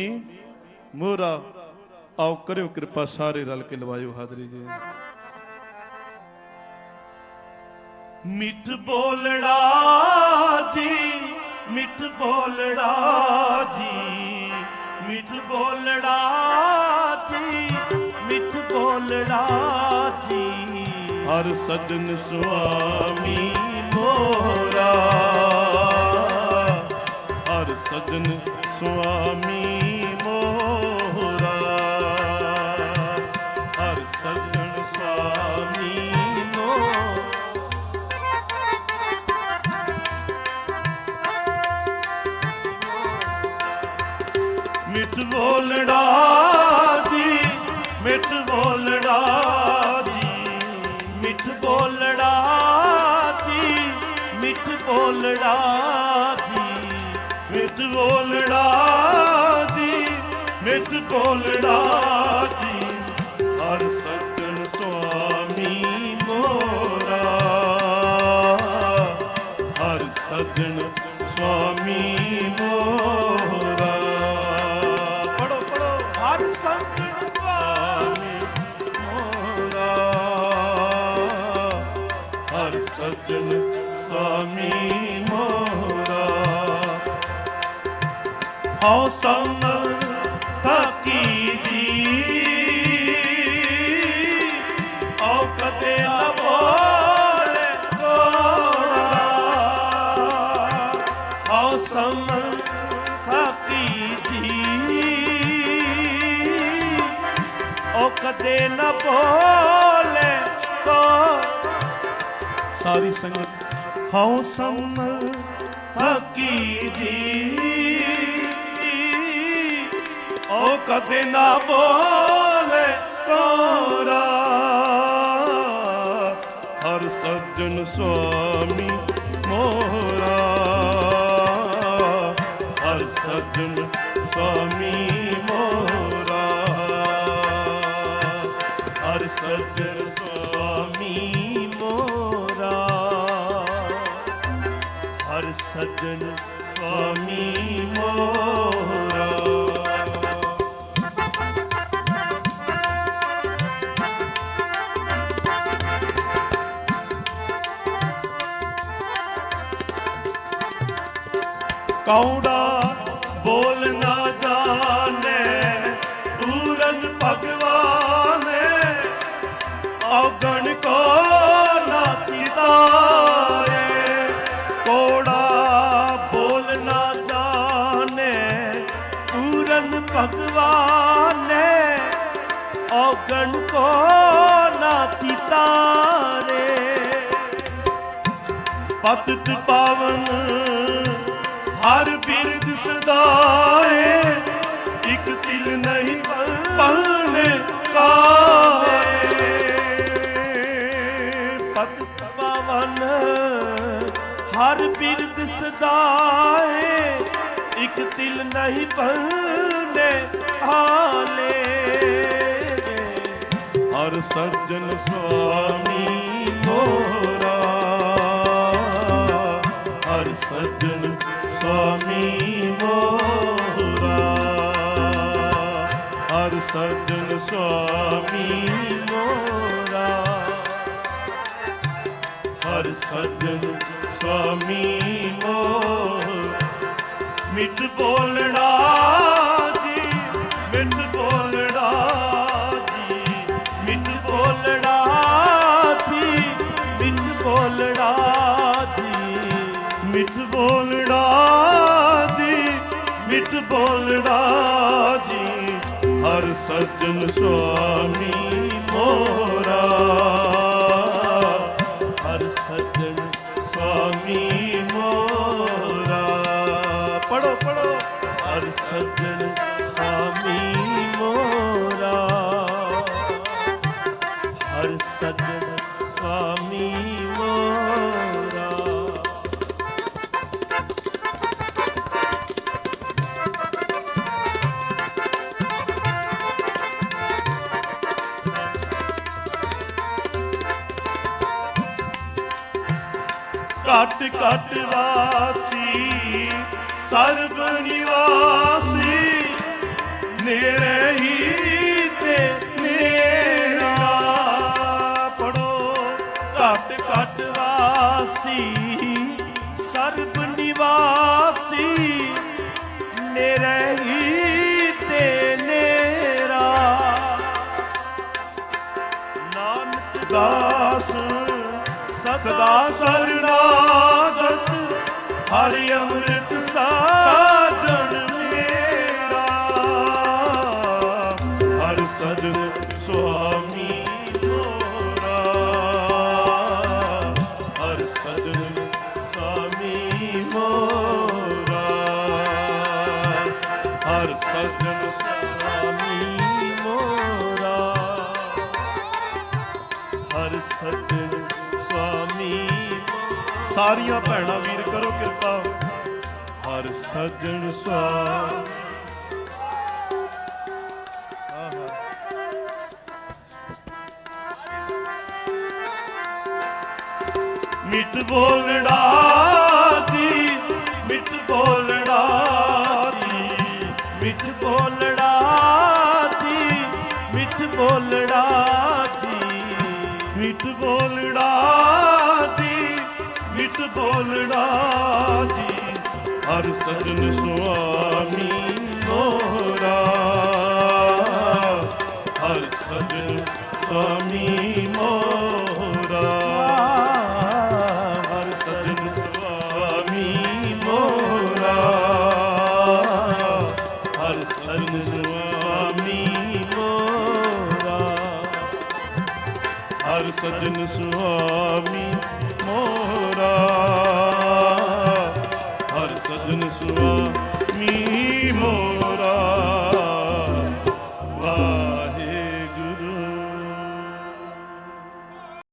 ਮੋਰਾ ਆਓ ਕਰਿਓ ਕਿਰਪਾ ਸਾਰੇ ਰਲ ਕੇ ਲਵਾਇਓ ਹਾਜ਼ਰੀ ਜੀ। ਮਿੱਠ ਬੋਲੜਾ ਜੀ ਮਿੱਠ ਬੋਲੜਾ ਜੀ ਮਿੱਠ ਬੋਲੜਾ ਜੀ ਮਿੱਠ ਬੋਲੜਾ ਜੀ। ਹਰ ਸਜਣ ਸੁਆਮੀ ਮੋਰਾ ਹਰ ਸਜਣ ਸੁਆਮੀ ਮਿੱਠ ਬੋਲੜਾ ਜੀ, ਮਿੱਠ ਬੋਲੜਾ ਜੀ, ਮਿੱਠ ਬੋਲੜਾ ਜੀ, ਮਿੱਠ ਬੋਲੜਾ ਜੀ, ਮਿੱਠ ਬੋਲੜਾ ਜੀ, ਮਿੱਠ ਬੋਲੜਾ ਜੀ। ਹਰ ਸੱਜਣ ਸੁਆਮੀ ਮੋਰਾ, ਹਰ ਸੱਜਣ ਸੁਆਮੀ ਮੋਰਾ। ਸੱਜਣ ਸੁਆਮੀ ਮੋਰਾ ਹਉ ਸੰਨ ਥਕੀ ਜੀ ਔ ਕਦੇ ਨਾ ਕਦੇ ਨਾ ਬੋਲੇ ਕੋ ਸਾਰੀ ਸੰਗਤ। ਹਉ ਸੰਨ ਥਕੀ ਜੀ? ਓ ਕਦੇ ਨਾ ਬੋਲੇ ਕੋਰਾ ਹਰ ਸੱਜਣ ਸੁਆਮੀ ਮੋਰਾ ਹਰ ਸੱਜਣ ਸੁਆਮੀ ਮੋਰਾ ਹਰ ਸੱਜਣ ਸੁਆਮੀ ਸੱਜਣ ਸੁਆਮੀ ਮੋਰਾ ਕੌੜਾ ਬੋਲ ਨਾ ਜਾਣੇ। ਪਤਿਤ ਪਾਵਨ, ਹਰ ਬਿਰਦ ਸਦਾਏ, ਇਕ ਤਿਲ ਨਹੀਂ ਪਾਣੇ ਕਾਏ ਪਤਿਤ ਪਾਵਨ, ਹਰ ਬਿਰਦ ਸਦਾਏ, ਇਕ ਤਿਲ ਨਹੀਂ ਪਾਣੇ ਹਾਲੇ। ਹਰ ਸੱਜਣ ਸੁਆਮੀ ਮੋਰਾ ਸੱਜਣ ਸੁਆਮੀ ਮੋਰਾ ਹਰ ਸੱਜਣ ਸੁਆਮੀ ਮੋਰਾ ਹਰ ਸੱਜਣ ਸੁਆਮੀ ਮੋਰਾ ਮਿੱਠ ਬੋਲਣਾ ਮਿੱਠ ਬੋਲਣਾ ਜੀ, ਹਰ ਸੱਜਣ ਸੁਆਮੀ ਮੋਰਾ ਹਰ ਸੱਜਣ ਸੁਆਮੀ ਮੋਰਾ ਪੜੋ ਪੜੋ ਹਰ ਸੱਜਣ ਘਟ ਘਟ ਵਾਸੀ, ਸਰਬ ਨਿਵਾਸੀ, ਨੇਰੇ ਹੀ ਤੇ ਨੇਰਾ ਪੜੋ। ਘਟ ਘਟ ਵਾਸੀ, ਸਰਬ ਨਿਵਾਸੀ, ਨੇਰੇ ਹੀ ਤੇ ਨੇਰਾ ਨਾਨਕ ਦਾਸ ਸਦਾ ਸਰਣਾਗਤ ਹਰਿ ਅੰਮ੍ਰਿਤ ਸਾਜਣ ਮੇਰਾ ਹਰ ਸਜਣ ਸੁਆਮੀ ਮੋਰਾ। ਹਰ ਸਜਣ ਸੁਆਮੀ ਮੋਰਾ। ਹਰ ਸਜਣ ਸੁਆਮੀ ਮੋਰਾ। ਹਰ ਸਤਿ ਸਾਰੀਆਂ ਭੈਣਾਂ, ਵੀਰ ਕਰੋ ਕਿਰਪਾ। ਹਰ ਸਜਣ ਸੁਆਮੀ ਮਿੱਠ ਬੋਲੜਾ ਜੀ ਮਿੱਠ ਬੋਲੜਾ ਜੀ ਮਿੱਠ ਬੋਲ ਮਿੱਠ ਜੀ ਹਰ ਸਜਣ ਸੁਆਮੀ ਮੋਰਾ